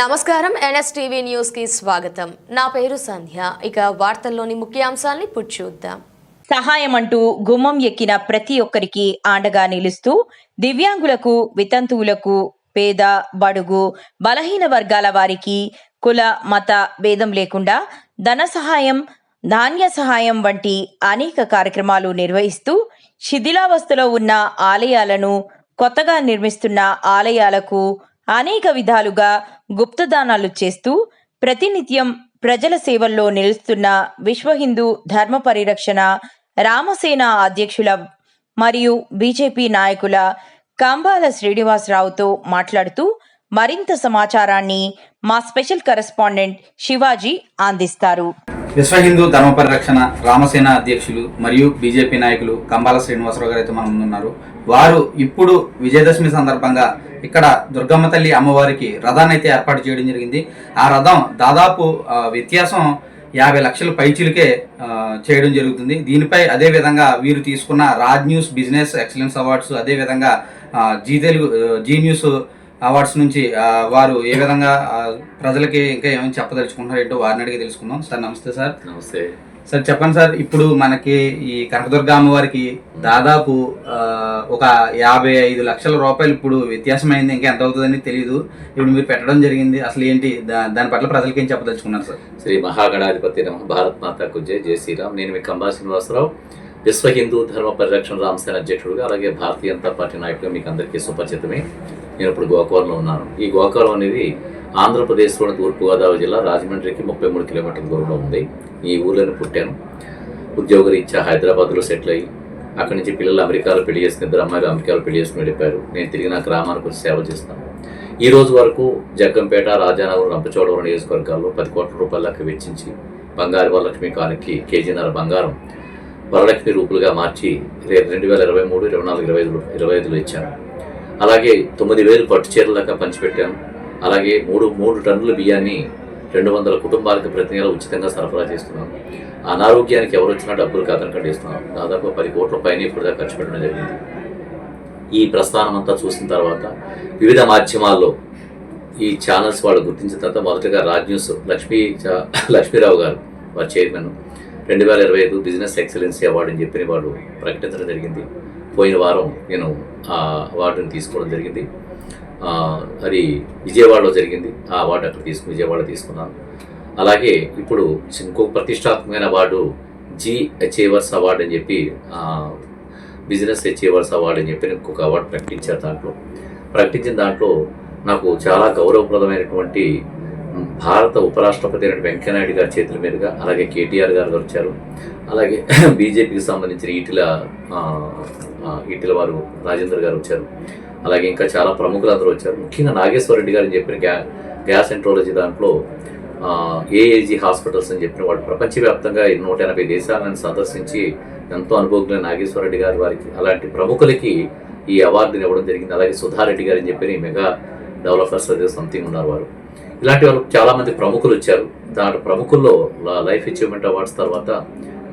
నమస్కారం. ఎన్ఎస్టీవీ న్యూస్కి స్వాగతం. నా పేరు సంధ్య. ఇక వార్తల్లోని ముఖ్యాంశాల్ని పుట్టి చూద్దాం. సహాయం అంటూ గుమ్మం ఎక్కిన ప్రతి ఒక్కరికి ఆండగా నిలుస్తూ దివ్యాంగులకు వితంతువులకు పేద బడుగు బలహీన వర్గాల వారికి కుల మత భేదం లేకుండా ధన సహాయం ధాన్య సహాయం వంటి అనేక కార్యక్రమాలు నిర్వహిస్తూ శిథిలావస్థలో ఉన్న ఆలయాలను కొత్తగా నిర్మిస్తున్న ఆలయాలకు అనేక విధాలుగా గుప్తదానాలు చేస్తూ ప్రతినిత్యం ప్రజల సేవల్లో నిలుస్తున్న విశ్వ హిందూ ధర్మ పరిరక్షణ రామసేన అధ్యక్షుల మరియు బీజేపీ నాయకుల కంబాల శ్రీనివాసరావుతో మాట్లాడుతూ మరింత సమాచారాన్ని మా స్పెషల్ కరెస్పాండెంట్ శివాజీ అందిస్తారు. విశ్వ హిందూ ధర్మ పరిరక్షణ రామసేన అధ్యక్షులు మరియు బీజేపీ నాయకులు కంబాల శ్రీనివాసరావు గారు అయితే మన ముందున్నారు. వారు ఇప్పుడు విజయదశమి సందర్భంగా ఇక్కడ దుర్గమ్మ తల్లి అమ్మవారికి రథాన్ని అయితే ఏర్పాటు చేయడం జరిగింది. ఆ రథం దాదాపు వ్యత్యాసం యాభై లక్షల పైచిలకే చేయడం జరుగుతుంది. దీనిపై అదే విధంగా వీరు తీసుకున్న Raj news business excellence awards అదే విధంగా జీ తెలుగు జీ న్యూస్ అవార్డ్స్ నుంచి వారు ఏ విధంగా ప్రజలకి ఇంకా ఏమైనా చెప్పదలుచుకుంటున్నారు ఏంటో వారిని అడిగి తెలుసుకుందాం. సార్ నమస్తే సార్. నమస్తే. సార్ చెప్పండి సార్ ఇప్పుడు మనకి ఈ కనకదుర్గ అమ్మవారికి దాదాపు ఒక యాభై ఐదు లక్షల రూపాయలు ఇప్పుడు వ్యత్యాసమైంది ఇంకా ఎంత అవుతుందని తెలియదు ఇప్పుడు మీరు పెట్టడం జరిగింది అసలు ఏంటి దాని పట్ల ప్రజలకి ఏం చెప్పదలుచుకున్నారు సార్? శ్రీ మహాగణాధిపతి నమ భారత్ మాతాకు జై జై శ్రీరామ్. నేను మీ కంబా శ్రీనివాసరావు. విశ్వ హిందూ ధర్మ పరిరక్షణ రామసేన అధ్యక్షుడుగా అలాగే భారతీయ జనతా పార్టీ నాయకులుగా మీకు అందరికీ సుపరిచితమే. నేను ఇప్పుడు గోకవరంలో ఉన్నాను. ఈ గోకవరం అనేది ఆంధ్రప్రదేశ్లోని తూర్పుగోదావరి జిల్లా రాజమండ్రికి ముప్పై మూడు కిలోమీటర్ల దూరంలో ఉంది. ఈ ఊర్లోనే పుట్టాను. ఉద్యోగరీత్యా హైదరాబాద్లో సెటిల్ అయ్యి అక్కడి నుంచి పిల్లలు అమెరికాలో పెళ్ళి చేసుకుని ఇద్దరు అమ్మాయిలు అమెరికాలో పెళ్ళి చేసుకుని వెళ్ళిపోయారు. నేను తిరిగి నా గ్రామానికి వచ్చి సేవ చేస్తాను. ఈ రోజు వరకు జగ్గంపేట రాజానగరం రంపచోడవరం నియోజకవర్గాల్లో పది కోట్ల రూపాయల లెక్క వెచ్చించి బంగారు వరలక్ష్మి కానికి కేజీన్నర బంగారం వరలక్ష్మి రూపులుగా మార్చి రెండు వేల ఇరవై మూడు ఇరవై నాలుగు ఇరవై ఐదు ఇరవై ఐదులో ఇచ్చాను. అలాగే తొమ్మిది వేలు పట్టు చీరల లెక్క పంచిపెట్టాను. అలాగే మూడు మూడు టన్నుల బియ్యాన్ని రెండు వందల కుటుంబాలకు ప్రతి నెల ఉచితంగా సరఫరా చేస్తున్నాను. అనారోగ్యానికి ఎవరు వచ్చినా డబ్బులు కాదని కట్టిస్తున్నాను. దాదాపు పది కోట్ల పైన ఇప్పుడు దాకా ఖర్చు పెట్టడం జరిగింది. ఈ ప్రస్థానం అంతా చూసిన తర్వాత వివిధ మాధ్యమాల్లో ఈ ఛానల్స్ వాళ్ళు గుర్తించిన తర్వాత మొదటగా రాజ్ న్యూస్ లక్ష్మీ చా- లక్ష్మీరావు గారు వారి చైర్మన్. రెండు వేల ఇరవై ఐదు బిజినెస్ ఎక్సలెన్సీ అవార్డు అని చెప్పి వాళ్ళు ప్రకటించడం జరిగింది. పోయిన వారం నేను ఆ అవార్డుని తీసుకోవడం జరిగింది. అది విజయవాడలో జరిగింది. ఆ అవార్డు అక్కడ తీసుకుని విజయవాడ తీసుకున్నాను. అలాగే ఇప్పుడు ఇంకొక ప్రతిష్టాత్మకమైన అవార్డు జీ అచీవర్స్ అవార్డు అని చెప్పి బిజినెస్ అచీవర్స్ అవార్డు అని చెప్పి ఇంకొక అవార్డు ప్రకటించారు దాంట్లో. ప్రకటించిన దాంట్లో నాకు చాలా గౌరవప్రదమైనటువంటి భారత ఉపరాష్ట్రపతి అయిన వెంకయ్యనాయుడు గారి చేతుల మీదుగా అలాగే కేటీఆర్ గారు వచ్చారు అలాగే బీజేపీకి సంబంధించిన ఈటిల ఈటిల వారు రాజేందర్ గారు వచ్చారు. అలాగే ఇంకా చాలా ప్రముఖులు అందరూ వచ్చారు. ముఖ్యంగా నాగేశ్వర రెడ్డి గారు అని చెప్పిన గ్యా గ్యాస్ ఎంట్రాలజీ దాంట్లో ఏఏజీ హాస్పిటల్స్ అని చెప్పిన వాళ్ళు ప్రపంచవ్యాప్తంగా నూట ఎనభై దేశాలను సందర్శించి ఎంతో అనుభవజ్ఞ నాగేశ్వర రెడ్డి గారి వారికి అలాంటి ప్రముఖులకి ఈ అవార్డుని ఇవ్వడం జరిగింది. అలాగే సుధారెడ్డి గారు అని చెప్పి మెగా డెవలపర్స్ అదే సంథింగ్ ఉన్నారు వారు. ఇలాంటి వాళ్ళు చాలామంది ప్రముఖులు వచ్చారు. దాంట్లో ప్రముఖుల్లో లైఫ్ అచీవ్మెంట్ అవార్డ్స్ తర్వాత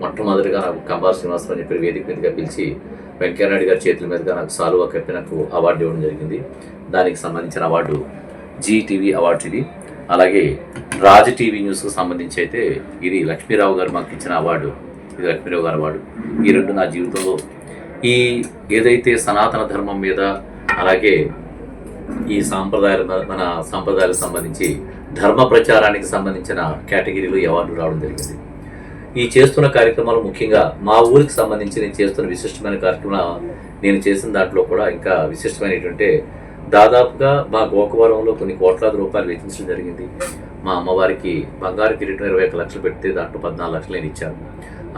మొట్టమొదటిగా నాకు కంబార్ శ్రీనివాసరావు అని చెప్పి వేదిక మీదుగా పిలిచి వెంకయ్యనాయుడు గారి చేతుల మీదుగా నాకు సాలువా కప్పి నాకు అవార్డు ఇవ్వడం జరిగింది. దానికి సంబంధించిన అవార్డు జీ టీవీ అవార్డు ఇది. అలాగే రాజ్ టీవీ న్యూస్కు సంబంధించి అయితే ఇది లక్ష్మీరావు గారు మాకు ఇచ్చిన అవార్డు. ఇది లక్ష్మీరావు గారి అవార్డు. ఈ రెండు నా జీవితంలో ఈ ఏదైతే సనాతన ధర్మం మీద అలాగే ఈ సాంప్రదాయాల మన సాంప్రదాయాలకు సంబంధించి ధర్మ ప్రచారానికి సంబంధించిన కేటగిరీలు అవార్డు రావడం జరిగింది. ఈ చేస్తున్న కార్యక్రమాలు ముఖ్యంగా మా ఊరికి సంబంధించి నేను చేస్తున్న విశిష్టమైన కార్యక్రమం నేను చేసిన దాంట్లో కూడా ఇంకా విశిష్టమైనటువంటి దాదాపుగా మా గోకవరంలో కొన్ని కోట్లాది రూపాయలు వెచ్చించడం జరిగింది. మా అమ్మవారికి బంగారు కిరీటం ఇరవై ఒక లక్షలు పెడితే దాంట్లో పద్నాలుగు లక్షలు నేను ఇచ్చాను.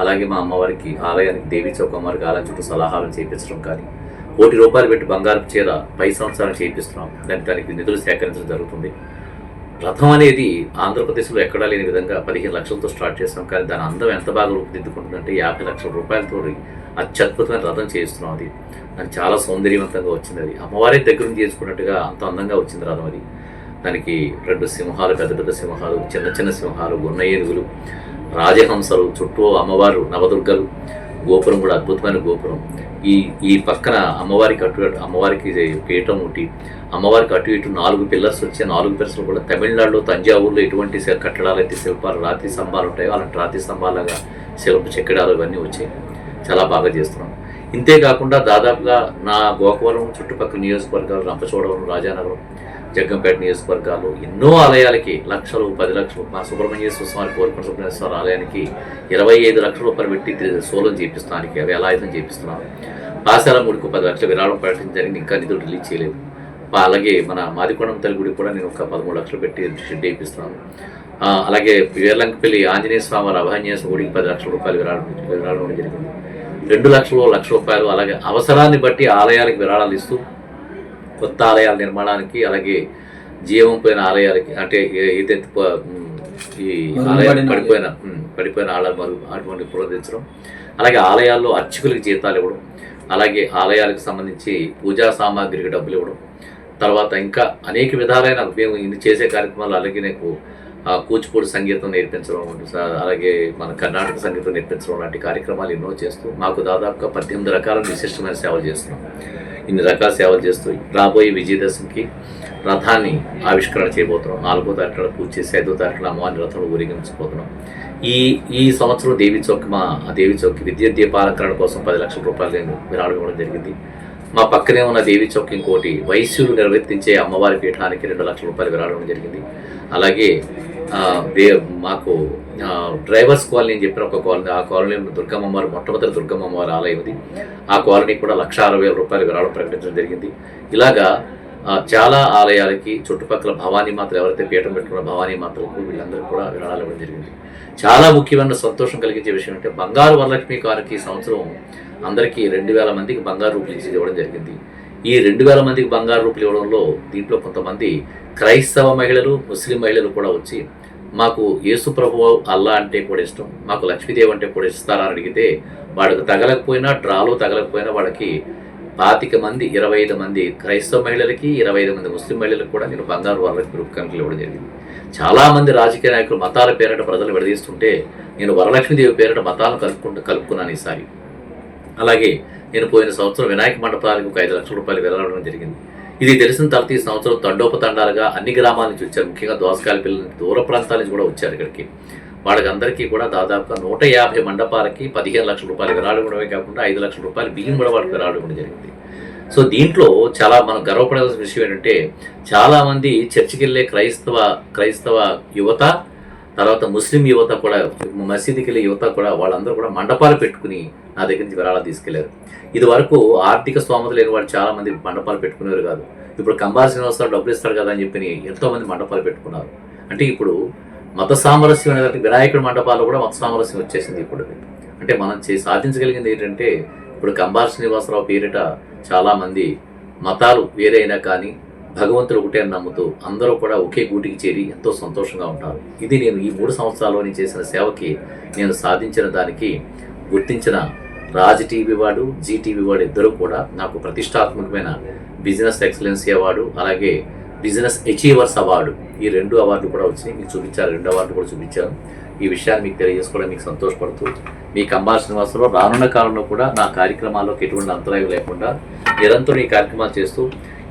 అలాగే మా అమ్మవారికి ఆలయానికి దేవీ చౌకమ్మవారికి ఆలయం చుట్టూ సలహాలు చేయించడం కానీ కోటి రూపాయలు పెట్టి బంగారపు చీర పై సంవత్సరాలు చేయిస్తున్నాం దానికి దానికి నిధులు సేకరించడం జరుగుతుంది. రథం అనేది ఆంధ్రప్రదేశ్లో ఎక్కడా లేని విధంగా పదిహేను లక్షలతో స్టార్ట్ చేస్తాం కానీ దాని అందం ఎంత బాగా రూపుదిద్దుకుంటుందంటే యాభై లక్షల రూపాయలతో అత్యద్భుతమైన రథం చేయిస్తున్నాం అది. దానికి చాలా సౌందర్యవంతంగా వచ్చింది అది. అమ్మవారే దగ్గర నుంచి చేసుకున్నట్టుగా అంత అందంగా వచ్చింది రథం అది. దానికి రెండు సింహాలు పెద్ద పెద్ద సింహాలు చిన్న చిన్న సింహాలు గున్న ఏనుగులు రాజహంసలు చుట్టూ అమ్మవారు నవదుర్గలు గోపురం కూడా అద్భుతమైన గోపురం. ఈ ఈ పక్కన అమ్మవారికి అటు ఇటు- అమ్మవారికి పీఠం ఒకటి. అమ్మవారికి అటు ఇటు నాలుగు పిల్లర్స్ వచ్చే నాలుగు పిల్లర్స్ కూడా తమిళనాడులో తంజావూరులో ఎటువంటి కట్టడాలు అయితే శిల్పాలు రాతి స్తంభాలు ఉంటాయో అలాంటి రాతి స్తంభాలుగా శిల్ప చెక్కడాలు ఇవన్నీ వచ్చాయి చాలా బాగా చేస్తున్నాం. ఇంతేకాకుండా దాదాపుగా నా గోకవరం చుట్టుపక్కల నియోజకవర్గాలు రంపచోడవరం రాజానగరం జగ్గంపేట నియోజకవర్గాలు ఎన్నో ఆలయాలకి లక్షలు పది లక్షలు మా సుబ్రహ్మణ్యేశ్వర స్వామి కోరుకున్న సుబ్రహ్మణ్యేశ్వర ఆలయానికి ఇరవై ఐదు లక్షల రూపాయలు పెట్టి సోలం చేపిస్తానికి వేలాయుధం ఎలాయుధం చేపిస్తున్నాను పాశాల గుడికి పది లక్షలు విరాళం ప్రకటించడం జరిగింది ఇంకా నిధులు రిలీజ్ చేయలేదు. అలాగే మన మాదికొండం తల్లి గుడి కూడా నేను ఒక పదమూడు లక్షలు పెట్టి షెడ్ వేయిస్తున్నాను అలాగే వీర్లంకపల్లి ఆంజనేయ స్వామి వారి అభాంజనేయ గుడికి పది లక్షల రూపాయలు విరాళం విరాళం జరిగింది. రెండు లక్షలు లక్ష రూపాయలు అలాగే అవసరాన్ని బట్టి ఆలయాలకు విరాళాలు ఇస్తూ కొత్త ఆలయాల నిర్మాణానికి అలాగే జీవం పోయిన ఆలయాలకి అంటే ఏదైతే ఈ ఆలయాలు పడిపోయిన పడిపోయిన ఆలయాలు మరుగు అటువంటి పునరుద్ధరించడం అలాగే ఆలయాల్లో అర్చకులకి జీతాలు ఇవ్వడం. అలాగే ఆలయాలకు సంబంధించి పూజా సామాగ్రికి డబ్బులు ఇవ్వడం. తర్వాత ఇంకా అనేక విధాలైన మేము ఇన్ని చేసే కార్యక్రమాలు అలాగే నాకు కూచిపూడి సంగీతం నేర్పించడం అలాగే మన కర్ణాటక సంగీతం నేర్పించడం లాంటి కార్యక్రమాలు ఎన్నో చేస్తూ మాకు దాదాపుగా పద్దెనిమిది రకాల విశిష్టమైన సేవలు చేస్తున్నాం. ఇన్ని రకాల సేవలు చేస్తూ రాబోయే విజయదశమికి రథాన్ని ఆవిష్కరణ చేయబోతున్నాం. నాలుగో తారీఖున పూజ చేసి ఐదో తారీఖున అమ్మవారిని రథంలో ఊరేగించబోతున్నాం. ఈ ఈ సంవత్సరం దేవి చౌక్ మా దేవి చౌక్ విద్యుత్ దీపాలంకరణ కోసం పది లక్షల రూపాయలు నేను విరాళం ఇవ్వడం జరిగింది. మా పక్కనే ఉన్న దేవి చౌక్ ఇంకోటి వైశ్యులు నిర్వర్తించే అమ్మవారి పీఠానికి రెండు లక్షల రూపాయలు విరాళం జరిగింది. అలాగే మాకు డ్రైవర్స్ కాలనీ అని చెప్పిన ఒక కాలనీ ఆ కాలనీ దుర్గమ్మ వారి మొట్టమొదటి దుర్గమ్మ వారి ఆలయం ఉంది ఆ కాలనీ కూడా లక్ష అరవై వేల రూపాయలు విరాళం ప్రకటించడం జరిగింది. ఇలాగా చాలా ఆలయాలకి చుట్టుపక్కల భవానీ మాత్రం ఎవరైతే పీఠం పెట్టుకున్న భవానీ మాత్రకు వీళ్ళందరికీ కూడా విరాళాలు ఇవ్వడం జరిగింది. చాలా ముఖ్యమైన సంతోషం కలిగించే విషయం అంటే బంగారు వరలక్ష్మి గారికి సంవత్సరం అందరికీ రెండు వేల మందికి బంగారు రూపులు ఇచ్చి ఇవ్వడం జరిగింది. ఈ రెండు వేల మందికి బంగారు రూపులు ఇవ్వడంలో దీంట్లో కొంతమంది క్రైస్తవ మహిళలు ముస్లిం మహిళలు కూడా వచ్చి మాకు యేసు ప్రభు అల్లా అంటే కూడా ఇష్టం మాకు లక్ష్మీదేవి అంటే కూడా ఇస్తారా అని అడిగితే వాడికి తగలకపోయినా డ్రాలో తగలకపోయినా వాళ్ళకి పాతిక మంది ఇరవై ఐదు మంది క్రైస్తవ మహిళలకి ఇరవై ఐదు మంది ముస్లిం మహిళలకు కూడా నేను బంగారు వరలక్ష్మి రూపు ఇవ్వడం జరిగింది. చాలామంది రాజకీయ నాయకులు మతాల పేరిట ప్రజలు విడదీస్తుంటే నేను వరలక్ష్మీదేవి పేరిట మతాలను కలుపుకుంటూ కలుపుకున్నాను ఈసారి. అలాగే నేను పోయిన సంవత్సరం వినాయక మండపాలకు ఒక ఐదు లక్షల రూపాయలు వెళ్ళడం జరిగింది. ఇది తెలిసిన తర్వాత ఈ సంవత్సరం తండోపతండాలుగా అన్ని గ్రామాల నుంచి వచ్చారు. ముఖ్యంగా దోసకాయల పిల్లల దూర ప్రాంతాల నుంచి కూడా వచ్చారు ఇక్కడికి. వాళ్ళకందరికీ కూడా దాదాపుగా నూట యాభై మండపాలకి పదిహేను లక్షల రూపాయలు విరాళం ఇవ్వడమే కాకుండా ఐదు లక్షల రూపాయలు బియ్యం కూడా వాళ్ళకి విరాళం ఇవ్వడం జరిగింది. సో దీంట్లో చాలా మనం గర్వపడాల్సిన విషయం ఏంటంటే చాలామంది చర్చికి వెళ్ళే క్రైస్తవ క్రైస్తవ యువత తర్వాత ముస్లిం యువత కూడా మసీదుకి వెళ్ళే యువత కూడా వాళ్ళందరూ కూడా మండపాలు పెట్టుకుని నా దగ్గర నుంచి విరాళాలు తీసుకెళ్ళారు. ఇది వరకు ఆర్థిక స్తోమత లేని వాళ్ళు చాలా మంది మండపాలు పెట్టుకునేవారు కాదు. ఇప్పుడు కంబాల శ్రీనివాసరావు డబ్బులు ఇస్తారు కదా అని చెప్పి ఎంతో మంది మండపాలు పెట్టుకున్నారు. అంటే ఇప్పుడు మత సామరస్యం అనేది వినాయకుడి మండపాలు కూడా మత సామరస్యం వచ్చేసింది ఇప్పుడు. అంటే మనం చే సాధించగలిగింది ఏంటంటే ఇప్పుడు కంబాల శ్రీనివాసరావు పేరిట చాలామంది మతాలు వేరైనా కానీ భగవంతుడు ఒకటే అని నమ్ముతూ అందరూ కూడా ఒకే గూటికి చేరి ఎంతో సంతోషంగా ఉంటారు. ఇది నేను ఈ మూడు సంవత్సరాల్లో నేను చేసిన సేవకి నేను సాధించిన దానికి గుర్తించిన రాజ్ టీవీ వాడు జీ టీవీ వాడు ఇద్దరు కూడా నాకు ప్రతిష్టాత్మకమైన బిజినెస్ ఎక్సలెన్సీ అవార్డు అలాగే బిజినెస్ అచీవర్స్ అవార్డు. ఈ రెండు అవార్డులు కూడా వచ్చి మీకు చూపించారు. రెండు అవార్డు కూడా చూపించారు. ఈ విషయాన్ని మీకు తెలియజేసుకోవడం మీకు సంతోషపడుతూ మీ కంబాల శ్రీనివాసరావు రానున్న కాలంలో కూడా నా కార్యక్రమాల్లోకి ఎటువంటి అంతరాయం లేకుండా నిరంతరం ఈ కార్యక్రమాలు చేస్తూ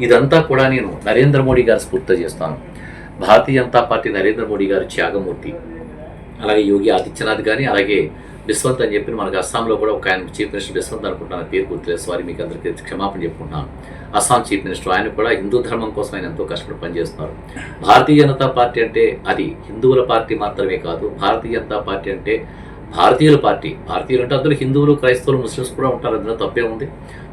ఇదంతా కూడా నేను నరేంద్ర మోడీ గారు స్ఫూర్తి చేస్తాను. భారతీయ జనతా పార్టీ నరేంద్ర మోడీ గారు త్యాగమూర్తి. అలాగే యోగి ఆదిత్యనాథ్ కానీ అలాగే బిస్వంత్ అని చెప్పి మనకు అస్సాంలో కూడా ఒక ఆయన చీఫ్ మినిస్టర్ బిస్వంత్ అనుకుంటున్నాను పేరు గుర్తులేదు సారీ మీకు అందరికీ క్షమాపణ చెప్పుకుంటున్నాను అస్సాం చీఫ్ మినిస్టర్ ఆయన కూడా హిందూ ధర్మం కోసం ఆయన ఎంతో కష్టపడి పనిచేస్తున్నారు. భారతీయ జనతా పార్టీ అంటే అది హిందువుల పార్టీ మాత్రమే కాదు భారతీయ జనతా పార్టీ అంటే భారతీయుల పార్టీ. భారతీయులు అంటే అందులో హిందువులు క్రైస్తవులు ముస్లిమ్స్ కూడా ఉంటారు. అందులో తప్పే ఉంది.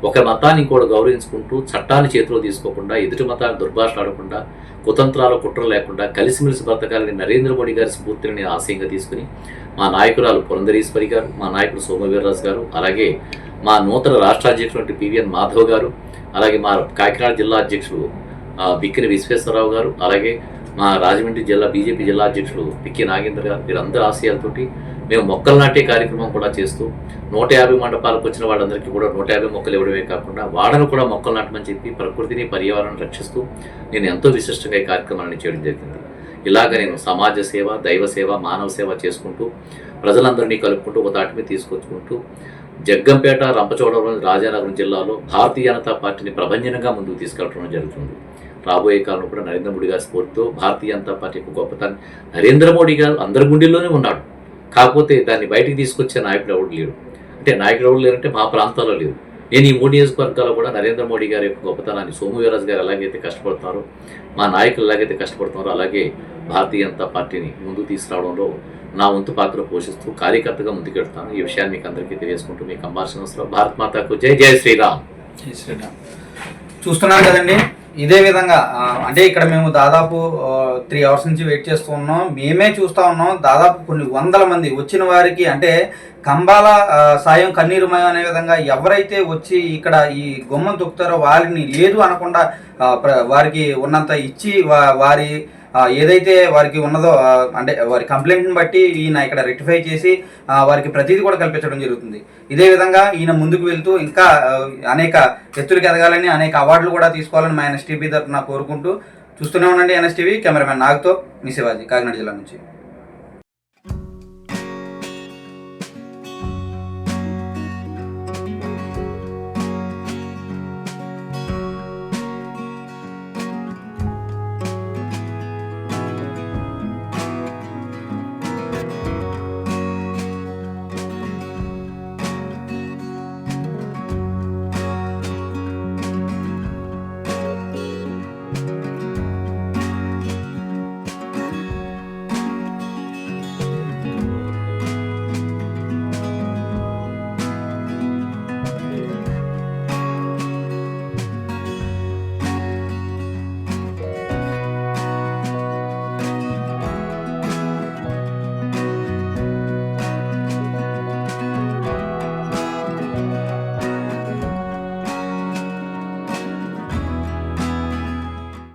ఒక మతాన్ని ఇంకోటి గౌరవించుకుంటూ చట్టాన్ని చేతిలో తీసుకోకుండా ఎదుటి మతాన్ని దుర్భాషలాడకుండా కుతంత్రాలు కుట్ర లేకుండా కలిసిమెలిసి బ్రతకాలని నరేంద్ర మోడీ గారి స్ఫూర్తిని నేను ఆశయంగా తీసుకుని మా నాయకురాలు పురంధరీశ్వరి గారు మా నాయకుడు సోమవీర్రాజు గారు అలాగే మా నూతన రాష్ట్ర అధ్యక్షుడు పివిఎన్ మాధవ్ గారు అలాగే మా కాకినాడ జిల్లా అధ్యక్షుడు బిక్కిన విశ్వేశ్వరరావు గారు అలాగే మా రాజమండ్రి జిల్లా బీజేపీ జిల్లా అధ్యక్షుడు పిక్కి నాగేంద్ర గారు వీరందరి ఆశయాలతోటి మేము మొక్కలు నాటే కార్యక్రమం కూడా చేస్తూ నూట యాభై మండపాలకు వచ్చిన వాళ్ళందరికీ కూడా నూట యాభై మొక్కలు ఇవ్వడమే కాకుండా వాడను కూడా మొక్కలు నాటమని చెప్పి ప్రకృతిని పర్యావరణం రక్షిస్తూ నేను ఎంతో విశిష్టంగా ఈ కార్యక్రమాన్ని చేయడం జరిగింది. ఇలాగ నేను సమాజ సేవ దైవ సేవ మానవ సేవ చేసుకుంటూ ప్రజలందరినీ కలుపుకుంటూ ఒక తాటి మీద తీసుకొచ్చుకుంటూ జగ్గంపేట రంపచోడవరం రాజానగరం జిల్లాలో భారతీయ జనతా పార్టీని ప్రభంజనంగా ముందుకు తీసుకెళ్ళడం జరుగుతుంది. రాబోయే కాలంలో కూడా నరేంద్ర మోడీ గారి స్ఫూర్తితో భారతీయ జనతా పార్టీ యొక్క గొప్పతనం నరేంద్ర మోడీ గారు అందరి గుండెల్లోనే ఉన్నాడు. కాకపోతే దాన్ని బయటికి తీసుకొచ్చే నాయకుడు ఎవడు లేడు. అంటే నాయకుడు ఎవడు లేరంటే మా ప్రాంతాల్లో లేదు నేను ఈ మూడు నియోజకవర్గాల్లో కూడా నరేంద్ర మోడీ గారి యొక్క గొప్పతనాన్ని సోము గారు ఎలాగైతే కష్టపడుతున్నారో మా నాయకులు ఎలాగైతే కష్టపడుతున్నారో అలాగే భారతీయ జనతా పార్టీని ముందుకు తీసుకురావడంలో నా వంతు పాత్ర పోషిస్తూ కార్యకర్తగా ముందుకెళ్తాను ఈ విషయాన్ని మీకు అందరికీ తెలియజేసుకుంటూ మీ కంబాల్సిన భారత్ మాతాకు జై జై శ్రీరామ్. జై శ్రీరామ్. చూస్తున్నారు కదండి. ఇదే విధంగా అంటే ఇక్కడ మేము దాదాపు త్రీ అవర్స్ నుంచి వెయిట్ చేస్తూ ఉన్నాం. మేమే చూస్తూ ఉన్నాం. దాదాపు కొన్ని వందల మంది వచ్చిన వారికి అంటే కంబాల సాయం కన్నీరుమయం అనే విధంగా ఎవరైతే వచ్చి ఇక్కడ ఈ గుమ్మం తొక్కుతారో వారిని లేదు అనకుండా వారికి ఉన్నంత ఇచ్చి వారి ఏదైతే వారికి ఉన్నదో అంటే వారి కంప్లైంట్ని బట్టి ఈయన ఇక్కడ రెక్టిఫై చేసి వారికి ప్రతిదీ కూడా కల్పించడం జరుగుతుంది. ఇదే విధంగా ఈయన ముందుకు వెళ్తూ ఇంకా అనేక ఎత్తులకు ఎదగాలని అనేక అవార్డులు కూడా తీసుకోవాలని మా ఎన్ఎస్టీవీ తరఫున కోరుకుంటూ చూస్తూనే ఉండండి ఎన్ఎస్టీవీ. కెమెరామెన్ నాగ్తో మీ శివాజీ కాకినాడ జిల్లా నుంచి.